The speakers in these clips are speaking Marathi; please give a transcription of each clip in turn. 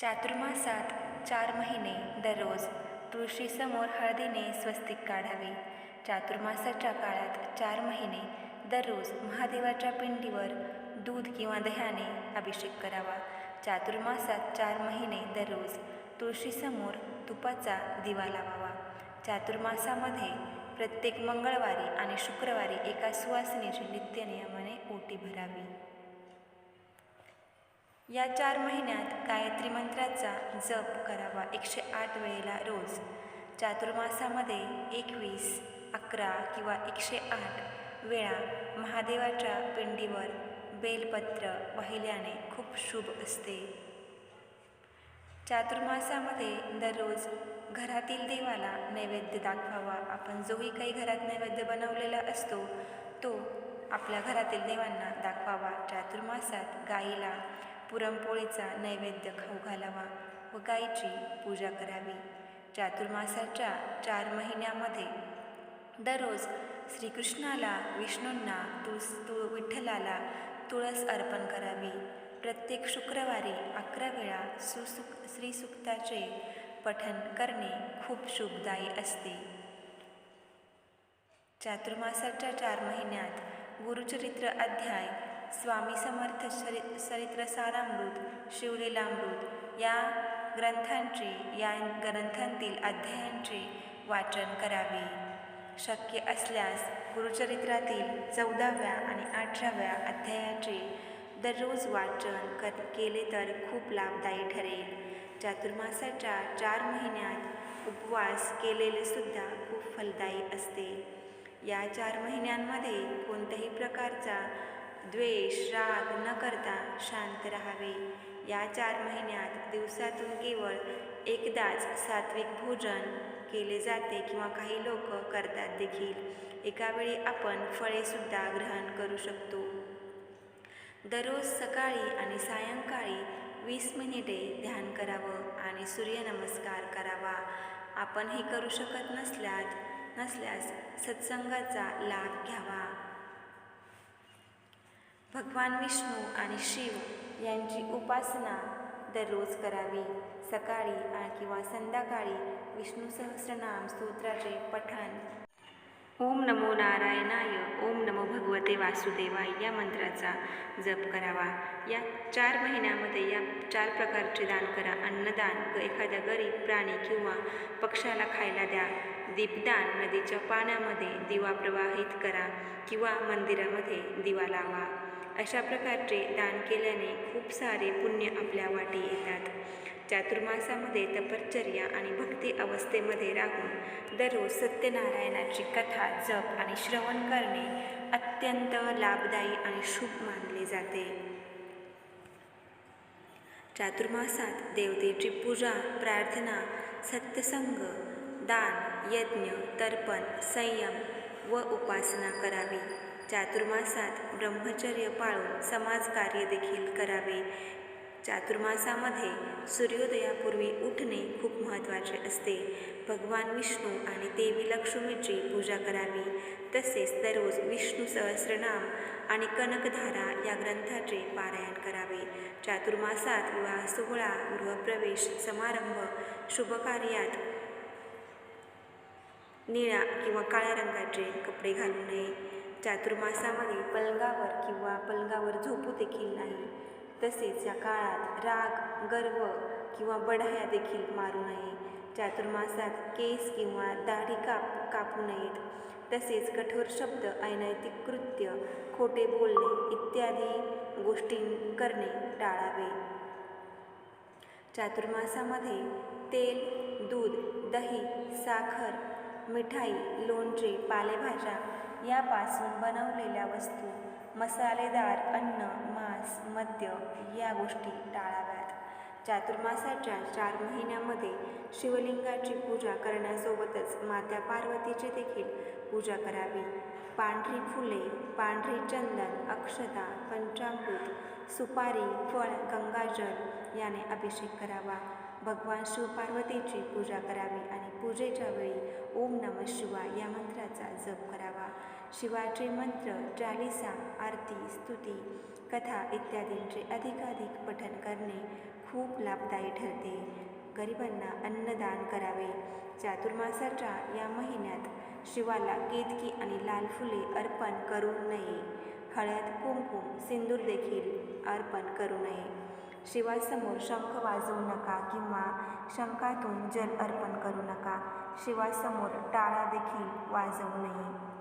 चातुर्मासात चार महिने दररोज तुळशीसमोर हळदीने स्वस्तिक काढावे. चातुर्मासाच्या काळात चार महिने दररोज महादेवाच्या पिंडीवर दूध किंवा दह्याने अभिषेक करावा. चातुर्मासात चार महिने दररोज तुळशीसमोर तुपाचा दिवा लावावा. चातुर्मासामध्ये प्रत्येक मंगळवारी आणि शुक्रवारी एका सुवासिनीची नित्यनियमाने ओटी भरावी. या चार महिन्यात गायत्री मंत्राचा जप करावा एकशे आठ वेळेला रोज. चातुर्मासामध्ये एकवीस अकरा किंवा एकशे आठ वेळा महादेवाच्या पिंडीवर बेलपत्र वाहिल्याने खूप शुभ असते. चातुर्मासामध्ये दररोज घरातील देवाला नैवेद्य दाखवावा. आपण जोही काही घरात नैवेद्य बनवलेला असतो तो आपल्या घरातील देवांना दाखवावा. चातुर्मासात गाईला पुरणपोळीचा नैवेद्य खाऊ घालावा व गायीची पूजा करावी. चातुर्मासाच्या चार महिन्यामध्ये दररोज श्रीकृष्णाला विष्णूंना तुळस तुळ विठ्ठलाला तुळस अर्पण करावी. प्रत्येक शुक्रवारी अकरा वेळा सुसुक श्रीसुक्ताचे पठन करणे खूप शुभदायी असते. चातुर्मासाच्या चार महिन्यात गुरुचरित्र अध्याय स्वामी समर्थ चरि चरित्र सारामृत शिवलीलामृत या ग्रंथांचे या ग्रंथांतील अध्यायांचे वाचन करावे. शक्य असल्यास गुरुचरित्रातील चौदाव्या आणि अठराव्या अध्यायाचे दररोज वाचन कर केले तर खूप लाभदायी ठरेल. चातुर्मासाच्या चार महिन्यात उपवास केलेले सुद्धा खूप फलदायी असते. या चार महिन्यांमध्ये कोणत्याही प्रकारचा द्वेष राग न करता शांत राहावे. या चार महिन्यात दिवसातून केवळ एकदाच सात्विक भोजन केले जाते किंवा काही लोक करतात देखील. एकावेळी आपण फळेसुद्धा ग्रहण करू शकतो. दररोज सकाळी आणि सायंकाळी वीस मिनिटे ध्यान करावं आणि सूर्यनमस्कार करावा. आपण हे करू शकत नसल्यात नसल्यास सत्संगाचा लाभ घ्यावा. भगवान विष्णू आणि शिव यांची उपासना दररोज करावी. सकाळी किंवा संध्याकाळी विष्णू सहस्रनाम स्तोत्राचे पठण. ओम नमो नारायणाय ओम नमो भगवते वासुदेवाय या मंत्राचा जप करावा. या चार महिन्यामध्ये या चार प्रकारचे दान करा. अन्नदान एखाद्या गरीब प्राणी किंवा पक्षाला खायला द्या. दीपदान नदीच्या पाण्यामध्ये दिवा प्रवाहित करा किंवा मंदिरामध्ये दिवा लावा. अशा प्रकारचे दान केल्याने खूप सारे पुण्य आपल्या वाटी येतात. चातुर्मासामध्ये तपश्चर्या आणि भक्ती अवस्थेमध्ये राहून दररोज सत्यनारायणाची कथा जप आणि श्रवण करणे अत्यंत लाभदायी आणि शुभ मानले जाते. चातुर्मासात देवतेची पूजा प्रार्थना सत्यसंग दान यज्ञ तर्पण संयम व उपासना करावी. चातुर्मासात ब्रह्मचर्य पाळून समाजकार्य देखील करावे. चातुर्मासामध्ये सूर्योदयापूर्वी उठणे खूप महत्त्वाचे असते. भगवान विष्णू आणि देवी लक्ष्मीची पूजा करावी. तसेच दररोज विष्णू सहस्रनाम आणि कनकधारा या ग्रंथाचे पारायण करावे. चातुर्मासात विवाह सोहळा गृहप्रवेश समारंभ शुभकार्यात निळ्या किंवा काळ्या रंगाचे कपडे घालू नये. चातुर्मासामध्ये पलंगावर किंवा पलंगावर झोपू देखील नाही. तसेच या काळात राग गर्व किंवा बढाया देखील मारू नये. चातुर्मासात केस किंवा दाढी काप कापू नयेत. तसेच कठोर शब्द अनैतिक कृत्य खोटे बोलणे इत्यादी गोष्टी करणे टाळावे. चातुर्मासामध्ये तेल दूध दही साखर मिठाई लोणचे पालेभाज्या यापासून बनवलेल्या वस्तू मसालेदार अन्न मांस मद्य या गोष्टी टाळाव्यात. चातुर्मासाच्या चार महिन्यामध्ये शिवलिंगाची पूजा करण्यासोबतच माता पार्वतीची देखील पूजा करावी. पांढरी फुले पांढरी चंदन अक्षता पंचामृत सुपारी फळ गंगाजल याने अभिषेक करावा. भगवान शिवपार्वतीची पूजा करावी आणि पूजेच्या वेळी ओम नम शिवाय या मंत्राचा जप करावा. शिवाचे मंत्र चालिसा आरती स्तुती कथा इत्यादींचे अधिकाधिक पठन करणे खूप लाभदायी ठरते. गरिबांना अन्नदान करावे. चातुर्मासाच्या या महिन्यात शिवाला केतकी आणि लाल फुले अर्पण करू नये. हळद कुंकुम सिंदूर देखील अर्पण करू नये. शिवासमोर शंख वाजवू नका किंवा शंखातून जल अर्पण करू नका. शिवासमोर टाळा देखील वाजवू नये.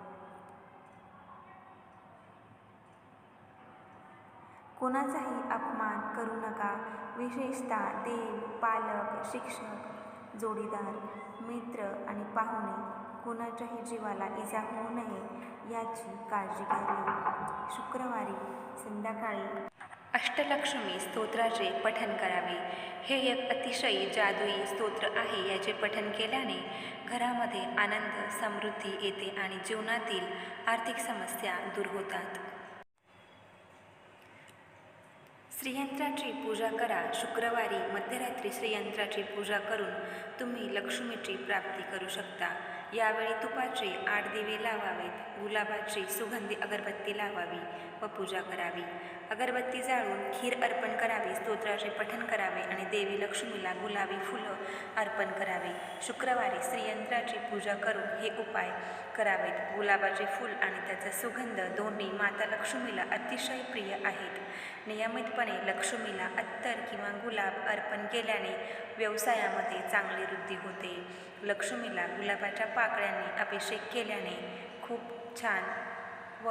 कोणाचाही अपमान करू नका. विशेषतः देव पालक शिक्षक जोडीदार मित्र आणि पाहुणे कोणाच्याही जीवाला इजा होऊ नये याची काळजी घ्यावी. शुक्रवारी संध्याकाळी अष्टलक्ष्मी स्तोत्राचे पठन करावे. हे एक अतिशय जादुई स्तोत्र आहे याचे पठन केल्याने घरामध्ये आनंद समृद्धी येते आणि जीवनातील आर्थिक समस्या दूर होतात. श्रीयंत्राची पूजा करा. शुक्रवारी मध्यरात्री श्रीयंत्राची पूजा करून तुम्ही लक्ष्मीची प्राप्ती करू शकता. यावेळी तुपाचे आठ दिवे लावावेत गुलाबाची सुगंधी अगरबत्ती लावावी व पूजा करावी. अगरबत्ती जाळून खीर अर्पण करावी स्तोत्राचे पठण करावे आणि देवी लक्ष्मीला गुलाबी फुलं अर्पण करावे. शुक्रवारी श्रीयंत्राची पूजा करून हे उपाय करावेत. गुलाबाचे फूल आणि त्याचा सुगंध दोन्ही माता लक्ष्मीला अतिशय प्रिय आहेत. नियमितपणे लक्ष्मीला अत्तर किंवा गुलाब अर्पण केल्याने व्यवसायामध्ये चांगली वृद्धी होते. लक्ष्मीला गुलाबाच्या पा पाकळ्यांनी अभिषेक केल्याने खूप छान व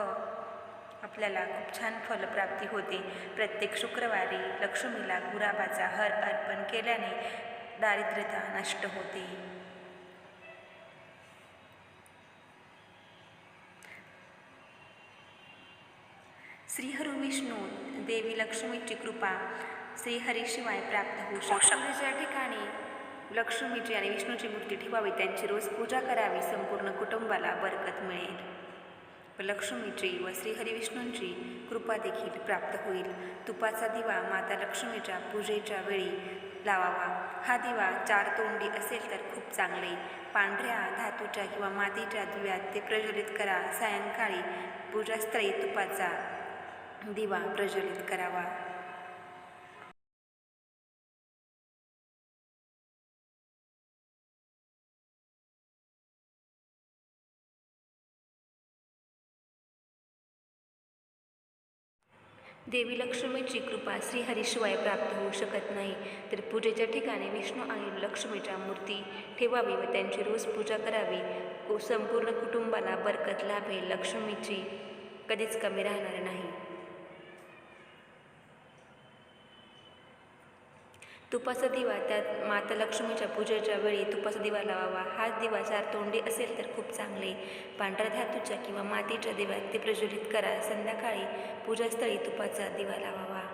आपल्याला खूप छान फलप्राप्ती होते. प्रत्येक शुक्रवारी लक्ष्मीला गुराबाचा हर अर्पण केल्याने दारिद्र्यता नष्ट होते. श्रीहरी विष्णू देवी लक्ष्मीची कृपा श्रीहरीशिवाय प्राप्त होऊ शकते. ज्या ठिकाणी लक्ष्मीची आणि विष्णूची मूर्ती ठेवावी त्यांची रोज पूजा करावी संपूर्ण कुटुंबाला बरकत मिळेल. व लक्ष्मीची व श्रीहरिविष्णूंची कृपा देखील प्राप्त होईल. तुपाचा दिवा माता लक्ष्मीच्या पूजेच्या वेळी लावावा. हा दिवा चार तोंडी असेल तर खूप चांगले. पांढऱ्या धातूच्या किंवा मातीच्या दिव्यात ते प्रज्वलित करा. सायंकाळी पूजास्थळी तुपाचा दिवा प्रज्वलित करावा. देवी लक्ष्मीची कृपा श्रीहरीशिवाय प्राप्त होऊ शकत नाही. तर पूजेच्या ठिकाणी विष्णू आणि लक्ष्मीच्या मूर्ती ठेवावी व त्यांची रोज पूजा करावी. संपूर्ण कुटुंबाला बरकत लाभेल लक्ष्मीची. कधीच कमी राहणार नाही. तुपाचा दिवा त्यात माता लक्ष्मीच्या पूजेच्या वेळी तुपाचा दिवा लावावा. हा दिवा चार तोंडी असेल तर खूप चांगले. पांढऱ्या धातूच्या किंवा मातीच्या दिव्यात ते प्रज्वलित करा. संध्याकाळी पूजास्थळी तुपाचा दिवा लावावा.